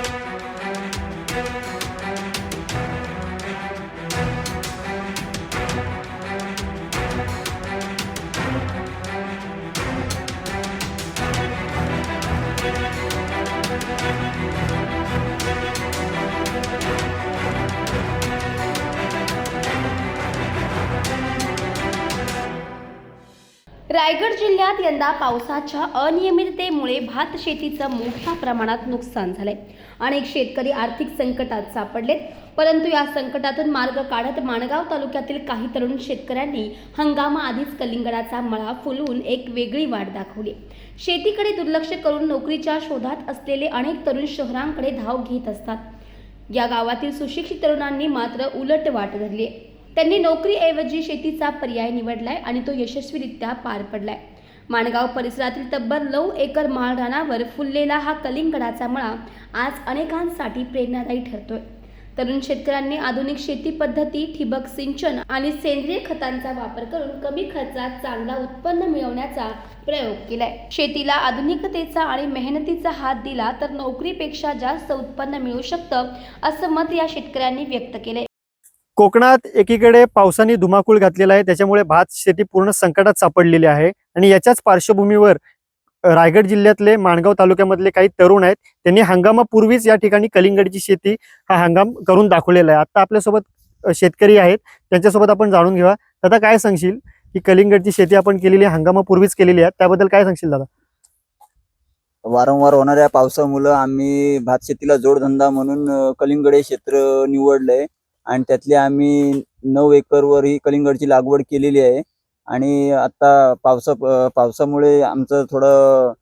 Thank you. Raigad जिल्ह्यात यंदा पावसाच्या अनियमिततेमुळे भात शेतीचं मोठ्या प्रमाणात नुकसान झालंय. अनेक शेतकरी आर्थिक संकटात सापडलेत परंतु या संकटातून मार्ग काढत माणगाव तालुक्यातील काही तरुण शेतकऱ्यांनी हंगामाआधीच कलिंगडाचा मळा फुलवून एक वेगळी वाट दाखवली. शेतीकडे दुर्लक्ष करून नोकरीच्या शोधात असलेले अनेक तरुण शहरांकडे धाव घेत असतात. या गावातील सुशिक्षित तरुणांनी मात्र उलट वाट धरली आहे. त्यांनी नोकरीऐवजी शेतीचा पर्याय निवडलाय आणि तो यशस्वीरित्या पार पडलाय. माणगाव परिसरातील तब्बल नऊ एकर माळरानावर फुललेला हा कलिंगडाचा मळा आज अनेकांसाठी प्रेरणादायी ठरतोय. तरुण शेतकऱ्यांनी आधुनिक शेती पद्धती ठिबक सिंचन आणि सेंद्रिय खतांचा वापर करून कमी खर्चात चांगला उत्पन्न मिळवण्याचा प्रयोग केलाय. शेतीला आधुनिकतेचा आणि मेहनतीचा हात दिला तर नोकरीपेक्षा जास्त उत्पन्न मिळू शकतं असं मत या शेतकऱ्यांनी व्यक्त केलंय. कोकणात एकीकडे पावसाने धुमाकूळ घातलेला आहे. त्याच्यामुळे भात शेती पूर्ण संकटात सापडलेली आहे. आणि याच्याच पार्श्वभूमीवर रायगड जिल्ह्यातले माणगाव तालुक्यामधले काही तरुण आहेत. त्यांनी हंगामापूर्वीच या ठिकाणी कलिंगडची शेती हा हंगाम करून दाखवलेला आहे. आता आपल्यासोबत शेतकरी आहेत. त्यांच्यासोबत आपण जाणून घेऊया. दादा काय सांगशील की कलिंगडची शेती आपण केलेली आहे हंगामापूर्वीच केलेली आहे. त्याबद्दल काय सांगशील दादा? वारंवार होणाऱ्या पावसामुळं आम्ही भात शेतीला जोडधंदा म्हणून कलिंगड हे क्षेत्र निवडलंय. आणि त्यातले आम्ही नऊ एकरवर ही कलिंगडची लागवड केलेली आहे. आणि आता पावसा पावसामुळे आमचं थोडं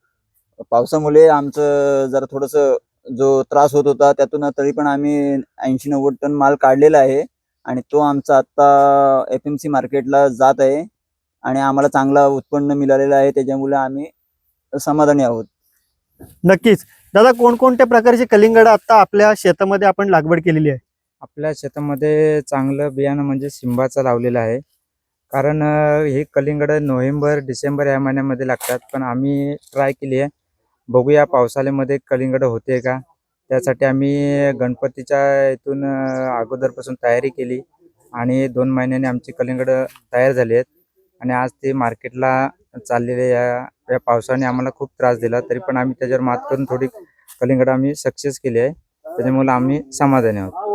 पावसामुळे आमचं जरा थोडंसं जो त्रास होत होता त्यातून तरी पण आम्ही ऐंशी नव्वद टन माल काढलेला आहे. आणि तो आमचा आता एफ एम सी मार्केटला जात आहे. आणि आम्हाला चांगला उत्पन्न मिळालेलं आहे. त्याच्यामुळे आम्ही समाधानी आहोत. नक्कीच. दादा कोणकोणत्या प्रकारचे कलिंगड आता आपल्या शेतामध्ये आपण लागवड केलेली आहे? आपल्या शेतामध्ये चांगलं बियाणं म्हणजे सिंबाचं लावलेलं आहे. कारण हे कलिंगडं नोव्हेंबर डिसेंबर या महिन्यामध्ये लागतात. पण आम्ही ट्राय केली आहे. बघूया पावसाळ्यामध्ये कलिंगड होते का? त्यासाठी आम्ही गणपतीच्या इथून अगोदरपासून तयारी केली. आणि दोन महिन्याने आमची कलिंगडं तयार झाली आहेत. आणि आज ते मार्केटला चाललेले या या पावसाने आम्हाला खूप त्रास दिला. तरी पण आम्ही त्याच्यावर मात करून थोडी कलिंगडं आम्ही सक्सेस केली आहे. त्याच्यामुळे आम्ही समाधानी आहोत.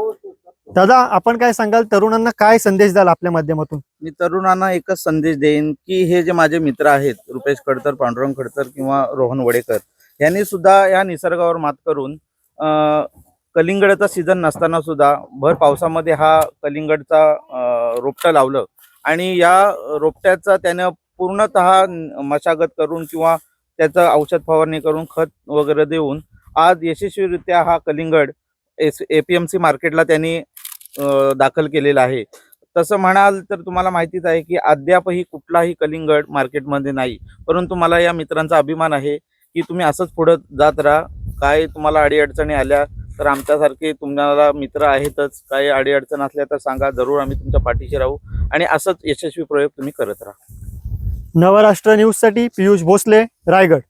दादा आपण काय सांगाल? तरुणांना काय संदेश द्याल आपल्या माध्यमातून? मी तरुणांना एकच संदेश देईन की हे जे माझे मित्र आहेत रुपेश खडतर पांडुरंग खडतर किंवा रोहन वडेकर यांनी सुद्धा या निसर्गावर मात करून कलिंगडचा कलिंगडाचा सीझन नसताना सुद्धा भर पावसामध्ये हा कलिंगडचा रोपटा रोपटं लावलं आणि या रोपट्याचा त्यानं पूर्णतः मशागत करून किंवा त्याचं औषध फवारणी करून खत वगैरे देऊन आज यशस्वीरित्या हा कलिंगड S A P M C मार्केटला त्यांनी दाखल केलेला आहे. तसं म्हणाल तर तुम्हाला माहितीच आहे की अद्यापही कुठलाही कलिंगड मार्केटमध्ये नाही. परंतु मला या मित्रांचा अभिमान आहे की तुम्ही असंच पुढं जात राहा. काय तुम्हाला अडीअडचणी आल्या तर आमच्यासारखे तुम्हाला मित्र आहेतच. काही अडीअडचण असल्या तर सांगा. जरूर आम्ही तुमच्या पाठीशी राहू आणि असंच यशस्वी प्रयोग तुम्ही करत राहा. नवराष्ट्र न्यूजसाठी पियुष भोसले रायगड.